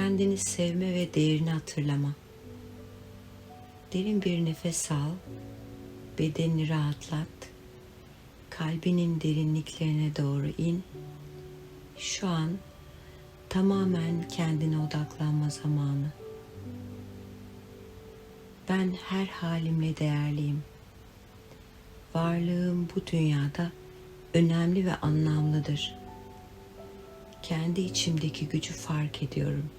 Kendini sevme ve değerini hatırlama. Derin bir nefes al, bedenini rahatlat, kalbinin derinliklerine doğru in. Şu an tamamen kendine odaklanma zamanı. Ben her halimle değerliyim. Varlığım bu dünyada önemli ve anlamlıdır. Kendi içimdeki gücü fark ediyorum.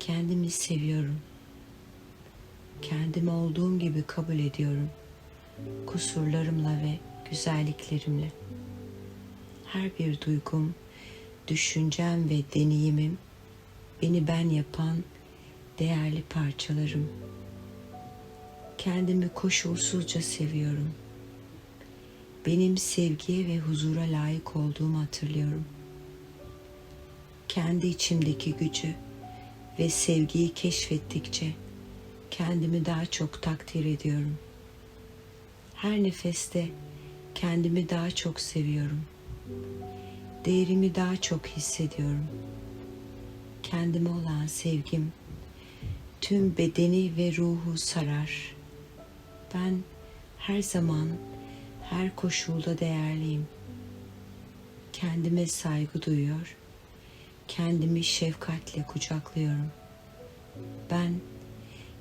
Kendimi seviyorum. Kendimi olduğum gibi kabul ediyorum. Kusurlarımla ve güzelliklerimle. Her bir duygum, düşüncem ve deneyimim beni ben yapan değerli parçalarım. Kendimi koşulsuzca seviyorum. Benim sevgiye ve huzura layık olduğumu hatırlıyorum. Kendi içimdeki gücü ve sevgiyi keşfettikçe kendimi daha çok takdir ediyorum. Her nefeste kendimi daha çok seviyorum. Değerimi daha çok hissediyorum. Kendime olan sevgim tüm bedeni ve ruhu sarar. Ben her zaman her koşulda değerliyim. Kendime saygı duyuyor. Kendimi şefkatle kucaklıyorum. Ben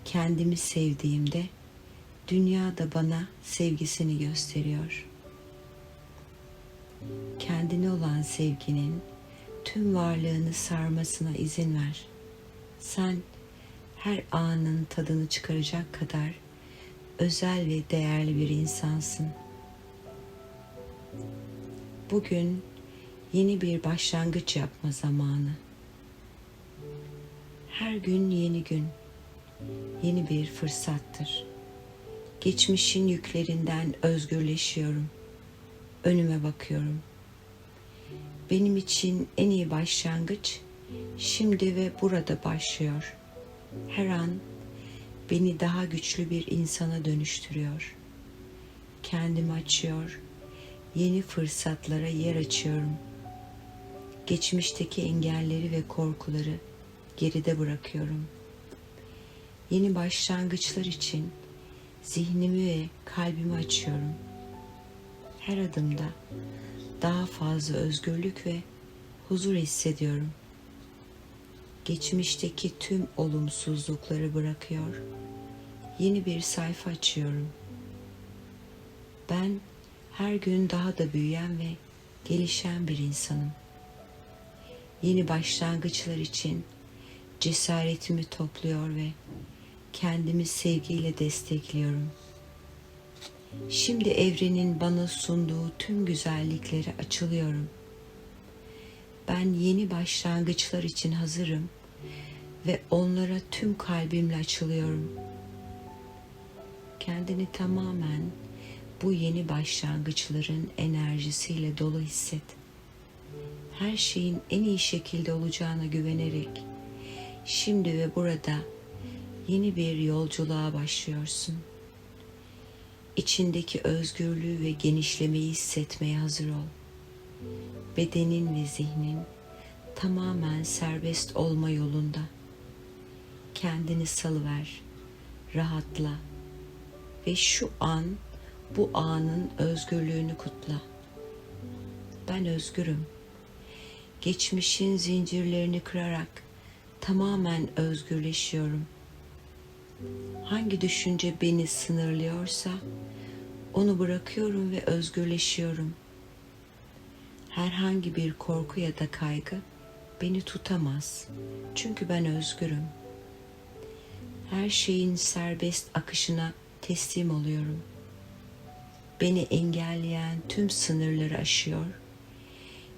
kendimi sevdiğimde dünya da bana sevgisini gösteriyor. Kendine olan sevginin tüm varlığını sarmasına izin ver. Sen her anın tadını çıkaracak kadar özel ve değerli bir insansın. Bugün yeni bir başlangıç yapma zamanı. Her gün yeni gün, yeni bir fırsattır. Geçmişin yüklerinden özgürleşiyorum. Önüme bakıyorum. Benim için en iyi başlangıç şimdi ve burada başlıyor. Her an beni daha güçlü bir insana dönüştürüyor. Kendimi açıyor, yeni fırsatlara yer açıyorum. Geçmişteki engelleri ve korkuları geride bırakıyorum. Yeni başlangıçlar için zihnimi ve kalbimi açıyorum. Her adımda daha fazla özgürlük ve huzur hissediyorum. Geçmişteki tüm olumsuzlukları bırakıyor. Yeni bir sayfa açıyorum. Ben her gün daha da büyüyen ve gelişen bir insanım. Yeni başlangıçlar için cesaretimi topluyor ve kendimi sevgiyle destekliyorum. Şimdi evrenin bana sunduğu tüm güzelliklere açılıyorum. Ben yeni başlangıçlar için hazırım ve onlara tüm kalbimle açılıyorum. Kendini tamamen bu yeni başlangıçların enerjisiyle dolu hisset. Her şeyin en iyi şekilde olacağına güvenerek şimdi ve burada yeni bir yolculuğa başlıyorsun. İçindeki özgürlüğü ve genişlemeyi hissetmeye hazır ol. Bedenin ve zihnin tamamen serbest olma yolunda. Kendini salıver, rahatla ve şu an bu anın özgürlüğünü kutla. Ben özgürüm. Geçmişin zincirlerini kırarak tamamen özgürleşiyorum. Hangi düşünce beni sınırlıyorsa onu bırakıyorum ve özgürleşiyorum. Herhangi bir korku ya da kaygı beni tutamaz. Çünkü ben özgürüm. Her şeyin serbest akışına teslim oluyorum. Beni engelleyen tüm sınırları aşıyor.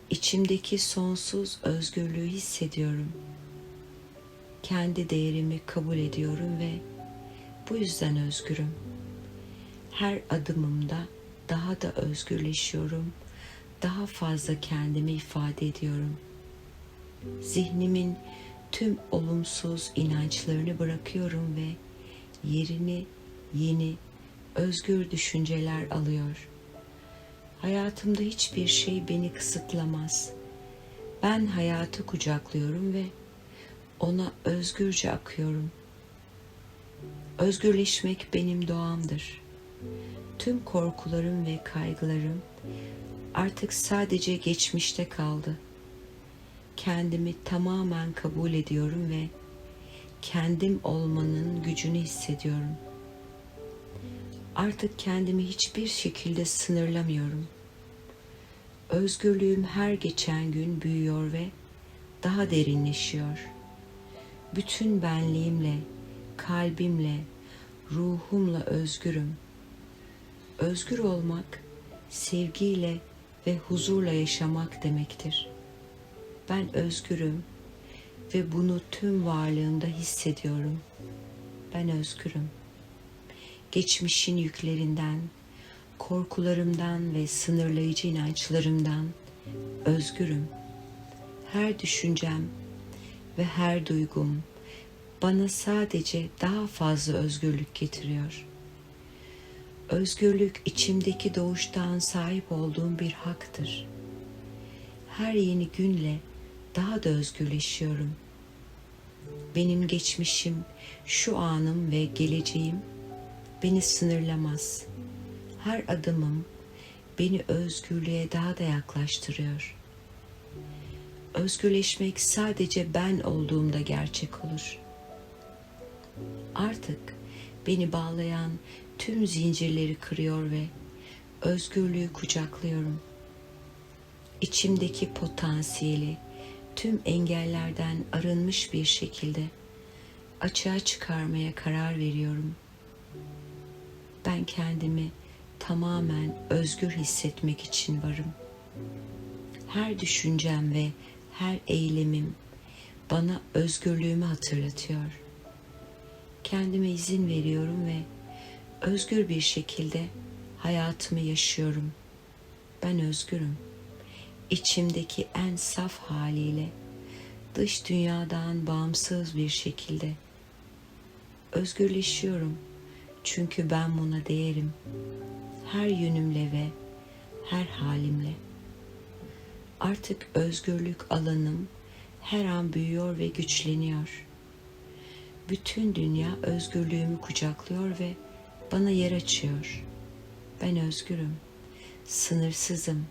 İçimdeki sonsuz özgürlüğü hissediyorum. Kendi değerimi kabul ediyorum ve bu yüzden özgürüm. Her adımımda daha da özgürleşiyorum. Daha fazla kendimi ifade ediyorum. Zihnimin tüm olumsuz inançlarını bırakıyorum ve yerini yeni, özgür düşünceler alıyor. Hayatımda hiçbir şey beni kısıtlamaz. Ben hayatı kucaklıyorum ve Ona özgürce akıyorum. Özgürleşmek benim doğamdır. Tüm korkularım ve kaygılarım artık sadece geçmişte kaldı. Kendimi tamamen kabul ediyorum ve kendim olmanın gücünü hissediyorum. Artık kendimi hiçbir şekilde sınırlamıyorum. Özgürlüğüm her geçen gün büyüyor ve daha derinleşiyor. Bütün benliğimle, kalbimle, ruhumla özgürüm. Özgür olmak, sevgiyle ve huzurla yaşamak demektir. Ben özgürüm ve bunu tüm varlığımda hissediyorum. Ben özgürüm. Geçmişin yüklerinden, korkularımdan ve sınırlayıcı inançlarımdan özgürüm. Her düşüncem ve her duygum bana sadece daha fazla özgürlük getiriyor. Özgürlük içimdeki doğuştan sahip olduğum bir haktır. Her yeni günle daha da özgürleşiyorum. Benim geçmişim, şu anım ve geleceğim beni sınırlamaz. Her adımım beni özgürlüğe daha da yaklaştırıyor. Özgürleşmek sadece ben olduğumda gerçek olur. Artık beni bağlayan tüm zincirleri kırıyor ve özgürlüğü kucaklıyorum. İçimdeki potansiyeli tüm engellerden arınmış bir şekilde açığa çıkarmaya karar veriyorum. Ben kendimi tamamen özgür hissetmek için varım. Her düşüncem ve her eylemim bana özgürlüğümü hatırlatıyor. Kendime izin veriyorum ve özgür bir şekilde hayatımı yaşıyorum. Ben özgürüm. İçimdeki en saf haliyle dış dünyadan bağımsız bir şekilde özgürleşiyorum. Çünkü ben buna değerim. Her yönümle ve her halimle. Artık özgürlük alanım her an büyüyor ve güçleniyor. Bütün dünya özgürlüğümü kucaklıyor ve bana yer açıyor. Ben özgürüm. Sınırsızım.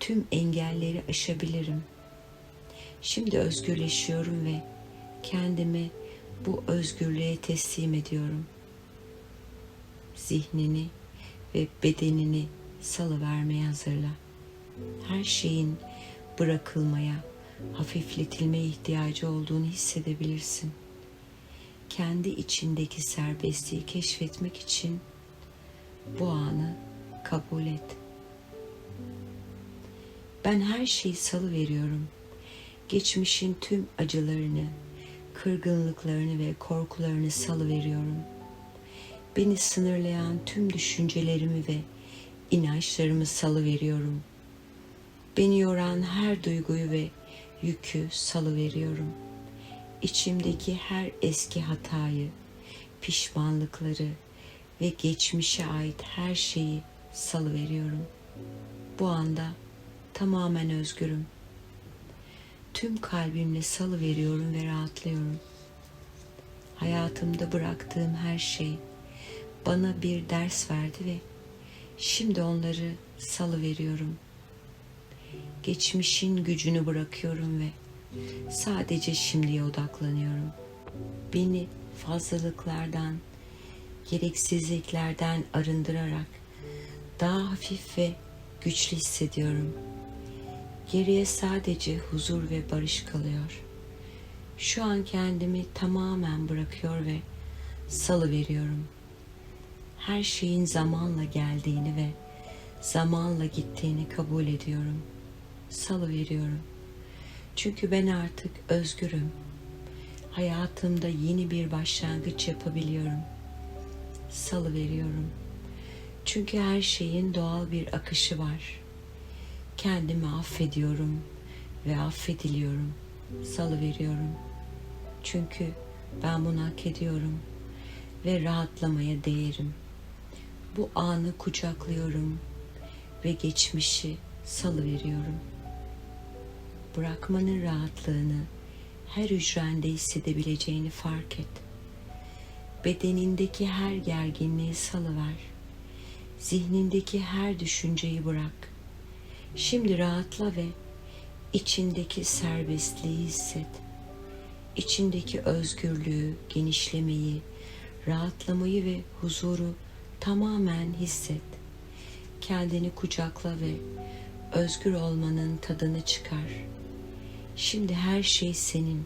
Tüm engelleri aşabilirim. Şimdi özgürleşiyorum ve kendimi bu özgürlüğe teslim ediyorum. Zihnini ve bedenini salıvermeye hazırla. Her şeyin bırakılmaya, hafifletilmeye ihtiyacı olduğunu hissedebilirsin. Kendi içindeki serbestliği keşfetmek için bu anı kabul et. Ben her şeyi salı veriyorum. Geçmişin tüm acılarını, kırgınlıklarını ve korkularını salı veriyorum. Beni sınırlayan tüm düşüncelerimi ve inançlarımı salı veriyorum. Beni yoran her duyguyu ve yükü salı veriyorum. İçimdeki her eski hatayı, pişmanlıkları ve geçmişe ait her şeyi salı veriyorum. Bu anda tamamen özgürüm. Tüm kalbimle salı veriyorum ve rahatlıyorum. Hayatımda bıraktığım her şey bana bir ders verdi ve şimdi onları salı veriyorum. Geçmişin gücünü bırakıyorum ve sadece şimdiye odaklanıyorum. Beni fazlalıklardan, gereksizliklerden arındırarak daha hafif ve güçlü hissediyorum. Geriye sadece huzur ve barış kalıyor. Şu an kendimi tamamen bırakıyor ve salı veriyorum. Her şeyin zamanla geldiğini ve zamanla gittiğini kabul ediyorum. Salı veriyorum. Çünkü ben artık özgürüm. Hayatımda yeni bir başlangıç yapabiliyorum. Salı veriyorum. Çünkü her şeyin doğal bir akışı var. Kendimi affediyorum ve affediliyorum. Salı veriyorum. Çünkü ben bunu hak ediyorum ve rahatlamaya değerim. Bu anı kucaklıyorum ve geçmişi salı veriyorum. Bırakmanın rahatlığını her hücrende hissedebileceğini fark et. Bedenindeki her gerginliği salıver. Zihnindeki her düşünceyi bırak. Şimdi rahatla ve içindeki serbestliği hisset. İçindeki özgürlüğü, genişlemeyi, rahatlamayı ve huzuru tamamen hisset. Kendini kucakla ve özgür olmanın tadını çıkar. Şimdi her şey senin,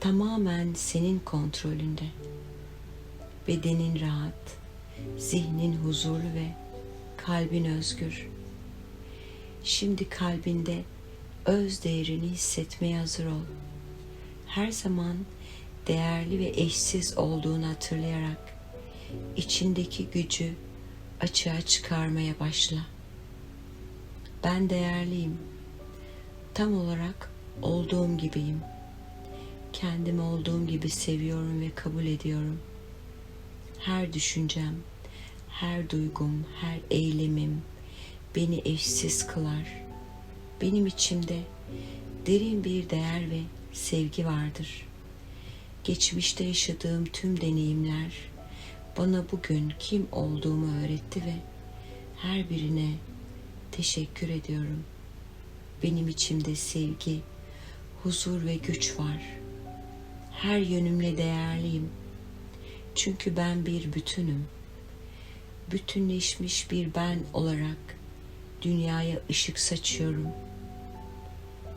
tamamen senin kontrolünde. Bedenin rahat, zihnin huzurlu ve kalbin özgür. Şimdi kalbinde öz değerini hissetmeye hazır ol. Her zaman değerli ve eşsiz olduğunu hatırlayarak içindeki gücü açığa çıkarmaya başla. Ben değerliyim. Tam olarak olduğum gibiyim. Kendimi olduğum gibi seviyorum ve kabul ediyorum. Her düşüncem, her duygum, her eylemim beni eşsiz kılar. Benim içimde derin bir değer ve sevgi vardır. Geçmişte yaşadığım tüm deneyimler bana bugün kim olduğumu öğretti ve her birine teşekkür ediyorum. Benim içimde sevgi, huzur ve güç var. Her yönümle değerliyim. Çünkü ben bir bütünüm. Bütünleşmiş bir ben olarak dünyaya ışık saçıyorum.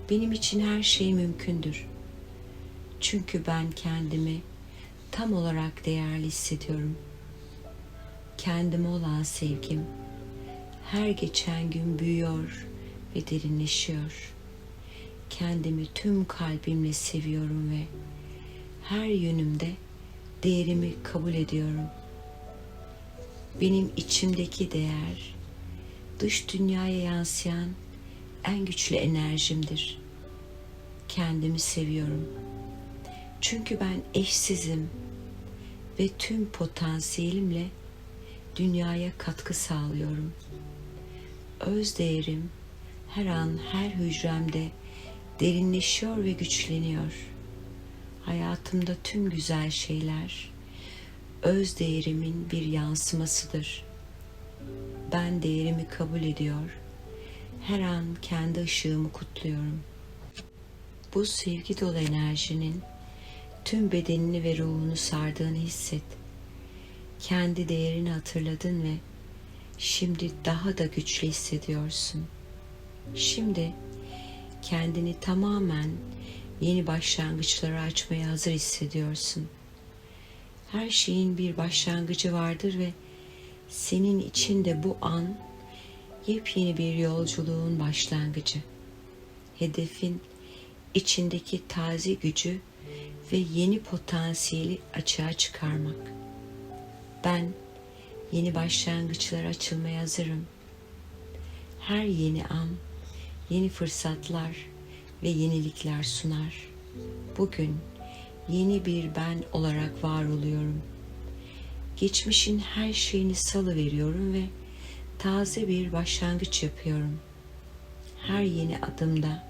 Benim için her şey mümkündür. Çünkü ben kendimi tam olarak değerli hissediyorum. Kendime olan sevgim her geçen gün büyüyor ve derinleşiyor. Kendimi tüm kalbimle seviyorum ve her yönümde değerimi kabul ediyorum. Benim içimdeki değer dış dünyaya yansıyan en güçlü enerjimdir. Kendimi seviyorum. Çünkü ben eşsizim ve tüm potansiyelimle dünyaya katkı sağlıyorum. Öz değerim her an her hücremde derinleşiyor ve güçleniyor. Hayatımda tüm güzel şeyler öz değerimin bir yansımasıdır. Ben değerimi kabul ediyor. Her an kendi ışığımı kutluyorum. Bu sevgi dolu enerjinin tüm bedenini ve ruhunu sardığını hisset. Kendi değerini hatırladın ve şimdi daha da güçlü hissediyorsun. Şimdi kendini tamamen yeni başlangıçlara açmaya hazır hissediyorsun. Her şeyin bir başlangıcı vardır ve senin için de bu an yepyeni bir yolculuğun başlangıcı. Hedefin içindeki taze gücü ve yeni potansiyeli açığa çıkarmak. Ben yeni başlangıçlara açılmaya hazırım. Her yeni an yeni fırsatlar ve yenilikler sunar. Bugün yeni bir ben olarak var oluyorum. Geçmişin her şeyini salı veriyorum ve taze bir başlangıç yapıyorum. Her yeni adımda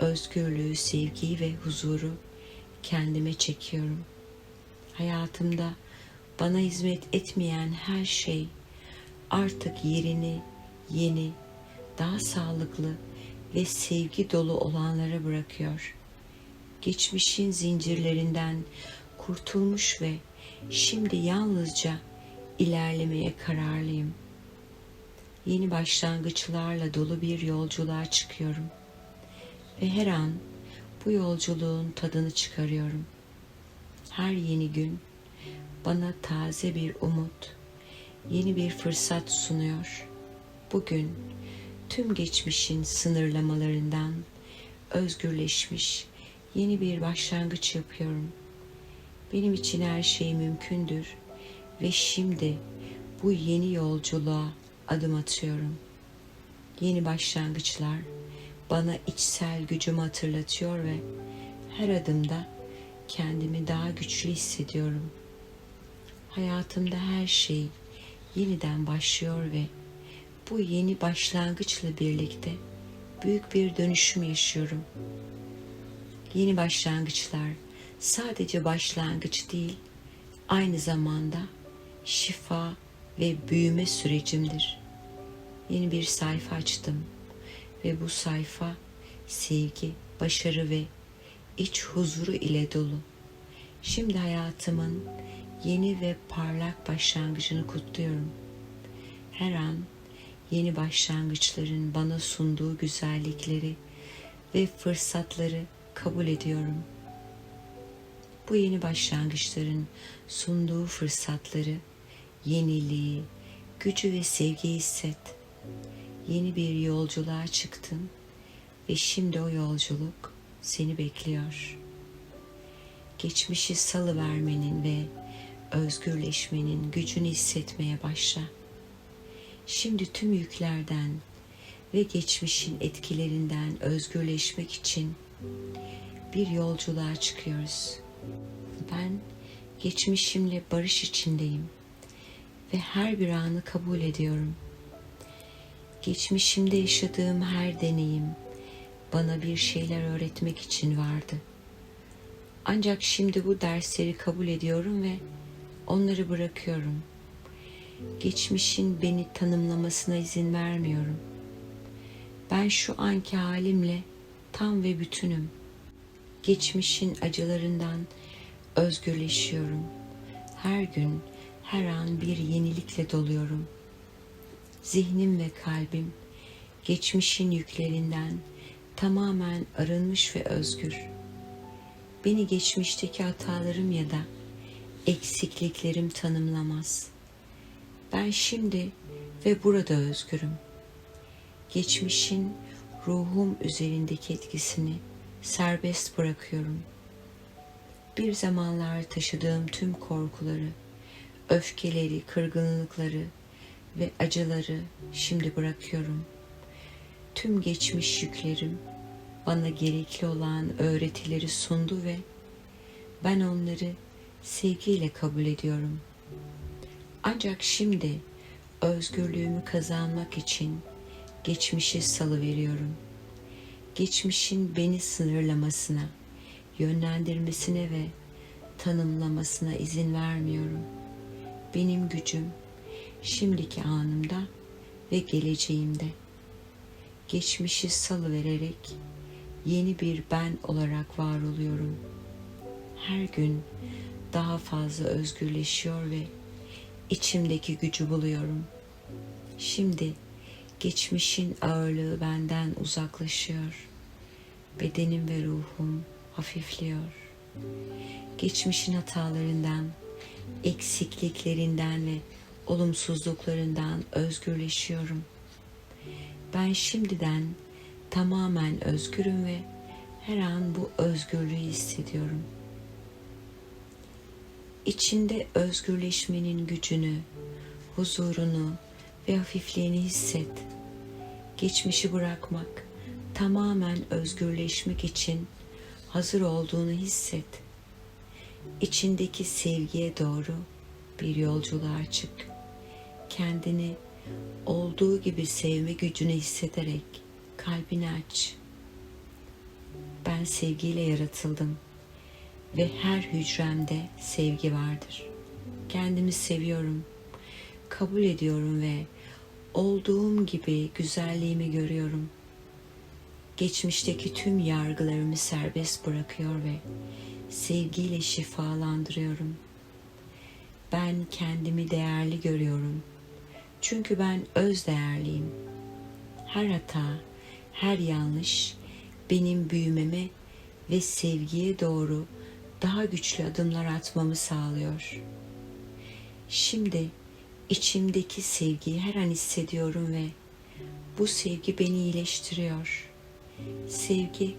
özgürlüğü, sevgiyi ve huzuru kendime çekiyorum. Hayatımda bana hizmet etmeyen her şey artık yerini yeni, daha sağlıklı ve sevgi dolu olanlara bırakıyor. Geçmişin zincirlerinden kurtulmuş ve şimdi yalnızca ilerlemeye kararlıyım. Yeni başlangıçlarla dolu bir yolculuğa çıkıyorum ve her an bu yolculuğun tadını çıkarıyorum. Her yeni gün bana taze bir umut, yeni bir fırsat sunuyor. Bugün tüm geçmişin sınırlamalarından özgürleşmiş yeni bir başlangıç yapıyorum. Benim için her şey mümkündür ve şimdi bu yeni yolculuğa adım atıyorum. Yeni başlangıçlar bana içsel gücümü hatırlatıyor ve her adımda kendimi daha güçlü hissediyorum. Hayatımda her şey yeniden başlıyor ve bu yeni başlangıçla birlikte büyük bir dönüşüm yaşıyorum. Yeni başlangıçlar sadece başlangıç değil, aynı zamanda şifa ve büyüme sürecimdir. Yeni bir sayfa açtım ve bu sayfa sevgi, başarı ve iç huzuru ile dolu. Şimdi hayatımın yeni ve parlak başlangıcını kutluyorum. Her an yeni başlangıçların bana sunduğu güzellikleri ve fırsatları kabul ediyorum. Bu yeni başlangıçların sunduğu fırsatları, yeniliği, gücü ve sevgiyi hisset. Yeni bir yolculuğa çıktın ve şimdi o yolculuk seni bekliyor. Geçmişi salı vermenin ve özgürleşmenin gücünü hissetmeye başla. Şimdi tüm yüklerden ve geçmişin etkilerinden özgürleşmek için bir yolculuğa çıkıyoruz. Ben geçmişimle barış içindeyim ve her bir anı kabul ediyorum. Geçmişimde yaşadığım her deneyim bana bir şeyler öğretmek için vardı. Ancak şimdi bu dersleri kabul ediyorum ve onları bırakıyorum. Geçmişin beni tanımlamasına izin vermiyorum. Ben şu anki halimle tam ve bütünüm. Geçmişin acılarından özgürleşiyorum. Her gün, her an bir yenilikle doluyorum. Zihnim ve kalbim geçmişin yüklerinden tamamen arınmış ve özgür. Beni geçmişteki hatalarım ya da eksikliklerim tanımlamaz. Ben şimdi ve burada özgürüm. Geçmişin ruhum üzerindeki etkisini serbest bırakıyorum. Bir zamanlar taşıdığım tüm korkuları, öfkeleri, kırgınlıkları ve acıları şimdi bırakıyorum. Tüm geçmiş yüklerim bana gerekli olan öğretileri sundu ve ben onları sevgiyle kabul ediyorum. Ancak şimdi özgürlüğümü kazanmak için geçmişi salı veriyorum. Geçmişin beni sınırlamasına, yönlendirmesine ve tanımlamasına izin vermiyorum. Benim gücüm şimdiki anımda ve geleceğimde. Geçmişi salı vererek yeni bir ben olarak var oluyorum. Her gün daha fazla özgürleşiyor ve içimdeki gücü buluyorum. Şimdi geçmişin ağırlığı benden uzaklaşıyor. Bedenim ve ruhum hafifliyor. Geçmişin hatalarından, eksikliklerinden ve olumsuzluklarından özgürleşiyorum. Ben şimdiden tamamen özgürüm ve her an bu özgürlüğü hissediyorum. İçinde özgürleşmenin gücünü, huzurunu ve hafifliğini hisset. Geçmişi bırakmak, tamamen özgürleşmek için hazır olduğunu hisset. İçindeki sevgiye doğru bir yolculuğa çık. Kendini olduğu gibi sevme gücünü hissederek kalbini aç. Ben sevgiyle yaratıldım ve her hücremde sevgi vardır. Kendimi seviyorum, kabul ediyorum ve olduğum gibi güzelliğimi görüyorum. Geçmişteki tüm yargılarımı serbest bırakıyor ve sevgiyle şifalandırıyorum. Ben kendimi değerli görüyorum. Çünkü ben öz değerliyim. Her hata, her yanlış benim büyümeme ve sevgiye doğru daha güçlü adımlar atmamı sağlıyor. Şimdi içimdeki sevgiyi her an hissediyorum ve bu sevgi beni iyileştiriyor. Sevgi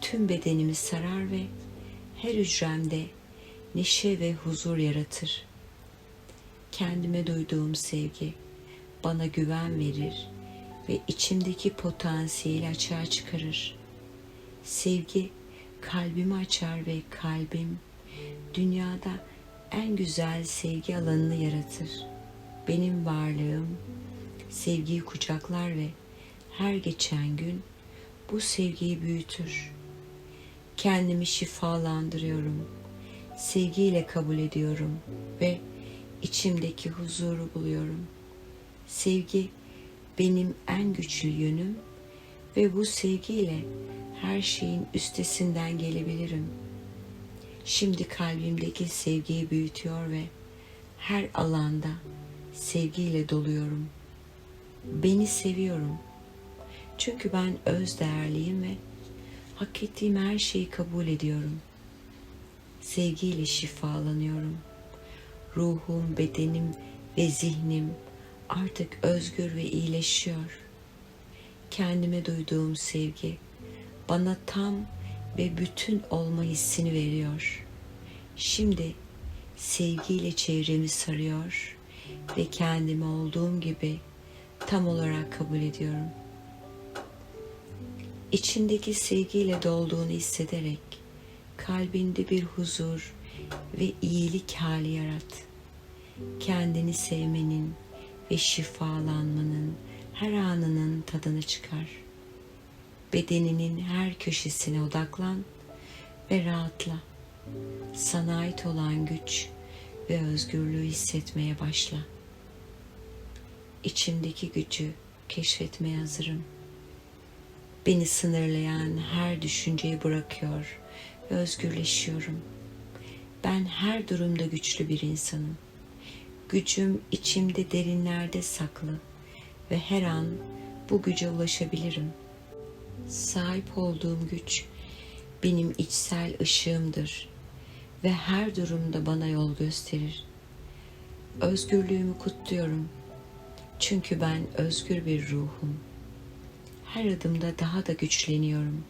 tüm bedenimi sarar ve her hücremde neşe ve huzur yaratır. Kendime duyduğum sevgi bana güven verir ve içimdeki potansiyeli açığa çıkarır. Sevgi kalbimi açar ve kalbim dünyada en güzel sevgi alanını yaratır. Benim varlığım sevgiyi kucaklar ve her geçen gün bu sevgiyi büyütür. Kendimi şifalandırıyorum. Sevgiyle kabul ediyorum ve içimdeki huzuru buluyorum. Sevgi benim en güçlü yönüm ve bu sevgiyle her şeyin üstesinden gelebilirim. Şimdi kalbimdeki sevgiyi büyütüyor ve her alanda sevgiyle doluyorum. Beni seviyorum. Çünkü ben öz değerliyim ve hak ettiğim her şeyi kabul ediyorum. Sevgiyle şifalanıyorum. Ruhum, bedenim ve zihnim artık özgür ve iyileşiyor. Kendime duyduğum sevgi bana tam ve bütün olma hissini veriyor. Şimdi sevgiyle çevremi sarıyor ve kendimi olduğum gibi tam olarak kabul ediyorum. İçindeki sevgiyle dolduğunu hissederek kalbinde bir huzur ve iyilik hali yarat. Kendini sevmenin ve şifalanmanın her anının tadını çıkar. Bedeninin her köşesine odaklan ve rahatla. Sana ait olan güç ve özgürlüğü hissetmeye başla. İçimdeki gücü keşfetmeye hazırım. Beni sınırlayan her düşünceyi bırakıyor ve özgürleşiyorum. Ben her durumda güçlü bir insanım. Gücüm içimde derinlerde saklı ve her an bu güce ulaşabilirim. Sahip olduğum güç benim içsel ışığımdır ve her durumda bana yol gösterir. Özgürlüğümü kutluyorum. Çünkü ben özgür bir ruhum. Her adımda daha da güçleniyorum.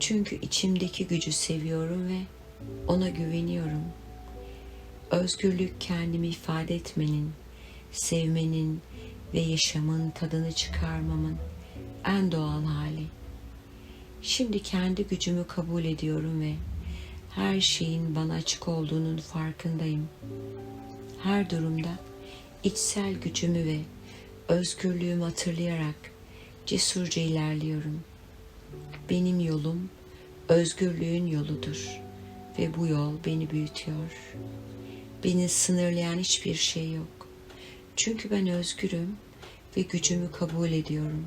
Çünkü içimdeki gücü seviyorum ve ona güveniyorum. Özgürlük kendimi ifade etmenin, sevmenin ve yaşamın tadını çıkarmamın en doğal hali. Şimdi kendi gücümü kabul ediyorum ve her şeyin bana açık olduğunun farkındayım. Her durumda içsel gücümü ve özgürlüğümü hatırlayarak cesurca ilerliyorum. Benim yolum özgürlüğün yoludur ve bu yol beni büyütüyor. Beni sınırlayan hiçbir şey yok. Çünkü ben özgürüm ve gücümü kabul ediyorum.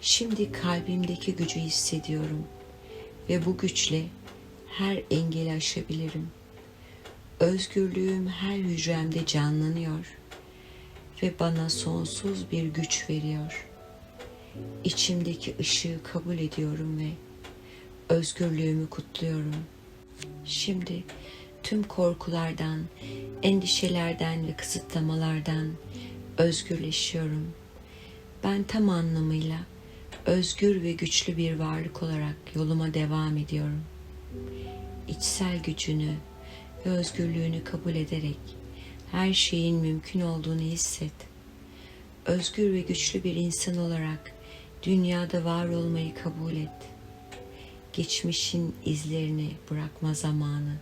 Şimdi kalbimdeki gücü hissediyorum ve bu güçle her engeli aşabilirim. Özgürlüğüm her hücremde canlanıyor ve bana sonsuz bir güç veriyor. İçimdeki ışığı kabul ediyorum ve özgürlüğümü kutluyorum. Şimdi tüm korkulardan, endişelerden ve kısıtlamalardan özgürleşiyorum. Ben tam anlamıyla özgür ve güçlü bir varlık olarak yoluma devam ediyorum. İçsel gücünü ve özgürlüğünü kabul ederek her şeyin mümkün olduğunu hisset. Özgür ve güçlü bir insan olarak dünyada var olmayı kabul et. Geçmişin izlerini bırakma zamanı.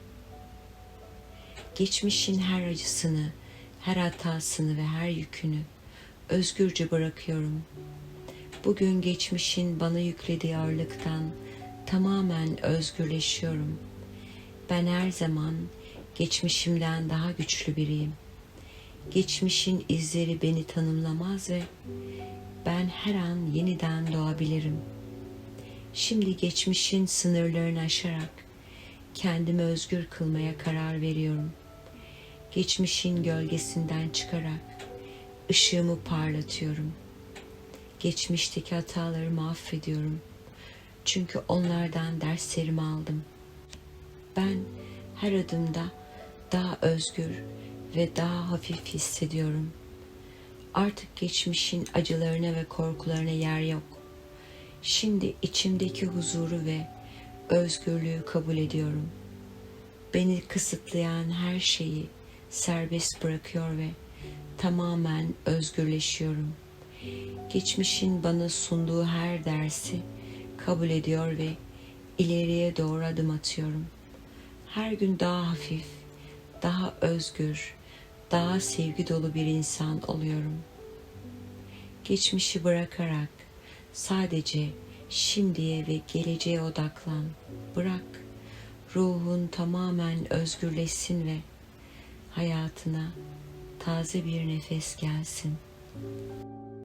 Geçmişin her acısını, her hatasını ve her yükünü özgürce bırakıyorum. Bugün geçmişin bana yüklediği ağırlıktan tamamen özgürleşiyorum. Ben her zaman geçmişimden daha güçlü biriyim. Geçmişin izleri beni tanımlamaz ve ben her an yeniden doğabilirim. Şimdi geçmişin sınırlarını aşarak kendimi özgür kılmaya karar veriyorum. Geçmişin gölgesinden çıkarak ışığımı parlatıyorum. Geçmişteki hatalarımı affediyorum. Çünkü onlardan derslerimi aldım. Ben her adımda daha özgür ve daha hafif hissediyorum. Artık geçmişin acılarına ve korkularına yer yok. Şimdi içimdeki huzuru ve özgürlüğü kabul ediyorum. Beni kısıtlayan her şeyi serbest bırakıyor ve tamamen özgürleşiyorum. Geçmişin bana sunduğu her dersi kabul ediyor ve ileriye doğru adım atıyorum. Her gün daha hafif, daha özgür, daha sevgi dolu bir insan oluyorum. Geçmişi bırakarak sadece Şimdiye ve geleceğe odaklan. Bırak ruhun tamamen özgürleşsin ve hayatına taze bir nefes gelsin.